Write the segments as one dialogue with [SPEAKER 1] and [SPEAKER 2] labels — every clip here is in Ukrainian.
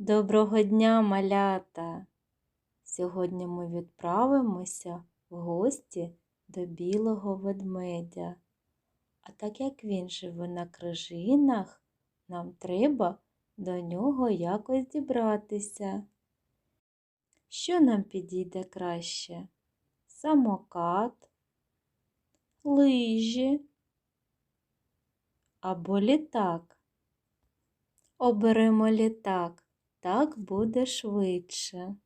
[SPEAKER 1] Доброго дня, малята! Сьогодні ми відправимося в гості до білого ведмедя. А так як він живе на крижинах, нам треба до нього якось дібратися. Що нам підійде краще? Самокат, лижі або літак? Оберемо літак. Так буде швидше.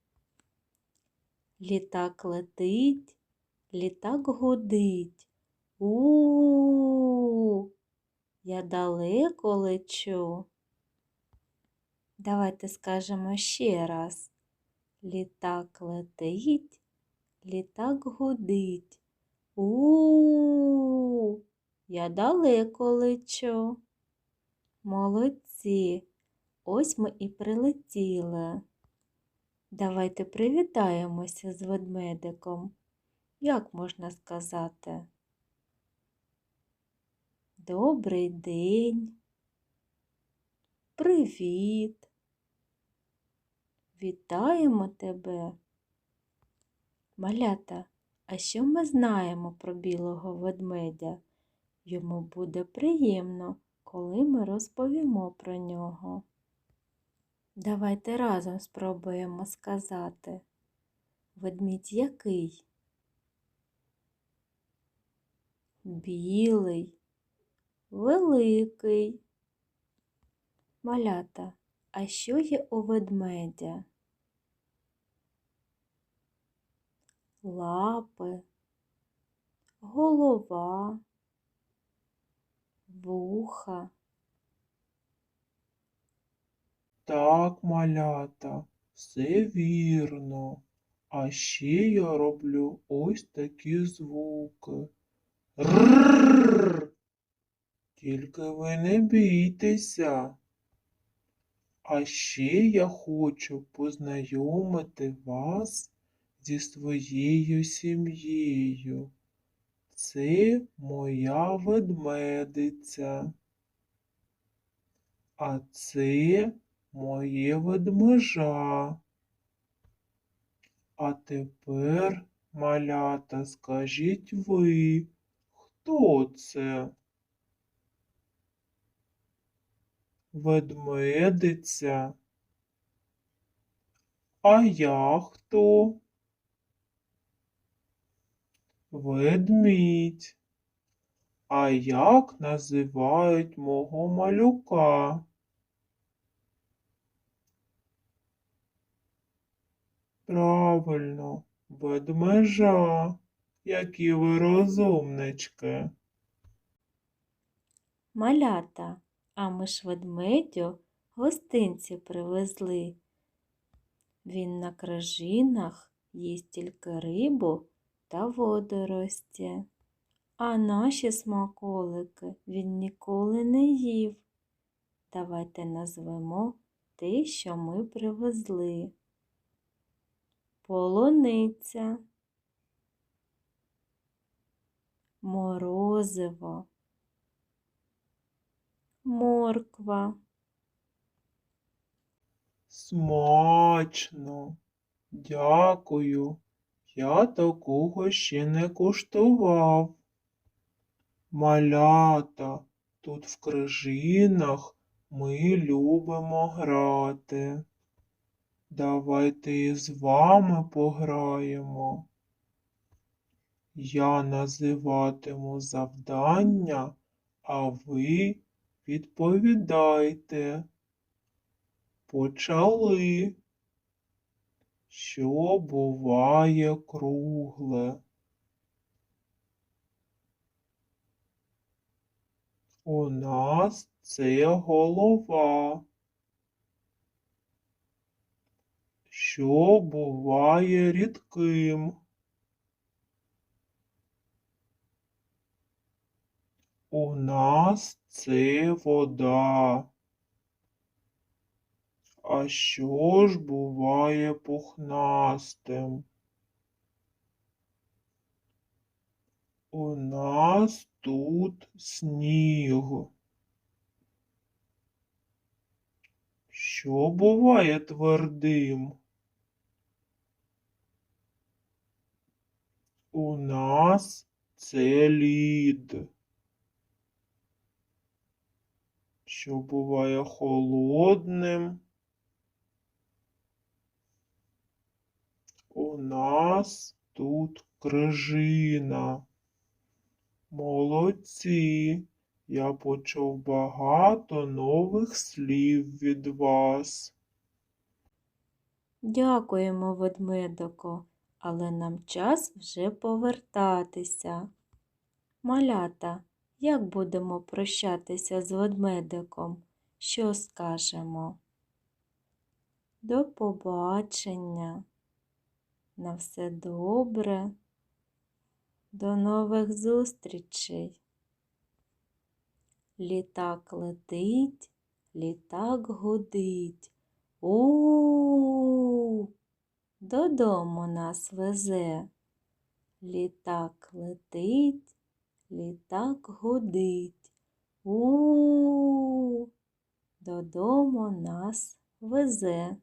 [SPEAKER 1] Літак летить, літак гудить. У, я далеко лечу. Давайте скажемо ще раз. Літак летить, літак гудить. У, я далеко лечу. Молодці. Ось ми і прилетіли. Давайте привітаємося з ведмедиком. Як можна сказати? Добрий день. Привіт. Вітаємо тебе. Малята, а що ми знаємо про білого ведмедя? Йому буде приємно, коли ми розповімо про нього. Давайте разом спробуємо сказати. Ведмідь який? Білий, великий. Малята, а що є у ведмедя? Лапи, голова, вуха.
[SPEAKER 2] Так, малята, все вірно. А ще я роблю ось такі звуки. Рррррр. Тільки ви не бійтеся. А ще я хочу познайомити вас зі своєю сім'єю. Це моя ведмедиця. А це моє ведмежа. А тепер, малята, скажіть ви, хто це? Ведмедиця. А я хто? Ведмідь. А як називають мого малюка? Правильно, ведмежа. Які ви розумнички.
[SPEAKER 1] Малята, а ми ж ведмедю гостинці привезли. Він на крижинах їсть тільки рибу та водорості. А наші смаколики він ніколи не їв. Давайте назвемо те, що ми привезли. Полуниця, морозиво, морква,
[SPEAKER 2] Смачно. Дякую. Я такого ще не куштував. Малята, тут в крижинах ми любимо грати. Давайте і з вами пограємо. Я називатиму завдання, а ви відповідайте. Почали. Що буває кругле? У нас це голова. Що буває рідким? У нас це вода. А що ж буває пухнастим? У нас тут сніг. Що буває твердим? У нас це лід. Що буває холодним? У нас тут крижина. Молодці. Я почув багато нових слів від вас.
[SPEAKER 1] Дякуємо, ведмедику, але нам час вже повертатися. Малята, як будемо прощатися з ведмедиком? Що скажемо? До побачення. На все добре. До нових зустрічей. Літак летить, літак гудить. У додому нас везе. Літак летить, літак гудить. У додому нас везе.